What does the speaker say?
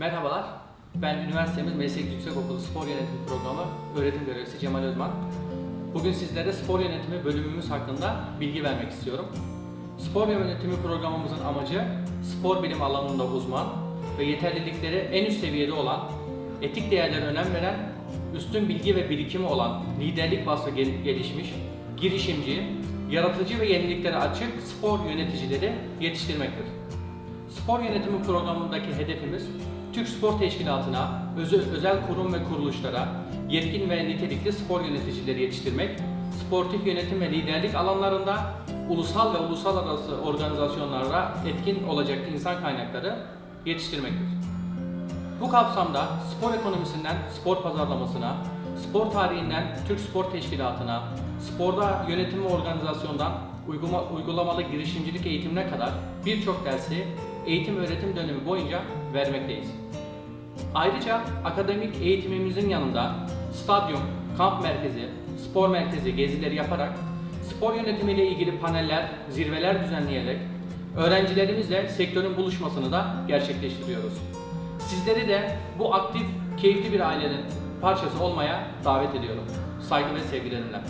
Merhabalar, ben üniversitemiz Meslek Yüksekokulu Spor Yönetimi Programı öğretim görevlisi Cemal Özman. Bugün sizlere spor yönetimi bölümümüz hakkında bilgi vermek istiyorum. Spor yönetimi programımızın amacı spor bilim alanında uzman ve yeterlilikleri en üst seviyede olan, etik değerlere önem veren, üstün bilgi ve birikimi olan liderlik vasfı gel- gelişmiş, girişimci, yaratıcı ve yeniliklere açık spor yöneticileri yetiştirmektir. Spor yönetimi programındaki hedefimiz Türk Spor Teşkilatı'na, özel, kurum ve kuruluşlara yetkin ve nitelikli spor yöneticileri yetiştirmek, sportif yönetim ve liderlik alanlarında ulusal ve uluslararası organizasyonlara etkin olacak insan kaynakları yetiştirmektir. Bu kapsamda spor ekonomisinden spor pazarlamasına, spor tarihinden Türk Spor Teşkilatı'na, sporda yönetim ve organizasyondan uygulama, uygulamalı girişimcilik eğitimine kadar birçok dersi eğitim öğretim dönemi boyunca vermekteyiz. Ayrıca akademik eğitimimizin yanında stadyum, kamp merkezi, spor merkezi gezileri yaparak spor yönetimiyle ilgili paneller, zirveler düzenleyerek öğrencilerimizle sektörün buluşmasını da gerçekleştiriyoruz. Sizleri de bu aktif, keyifli bir ailenin parçası olmaya davet ediyorum. Saygı ve sevgilerimle.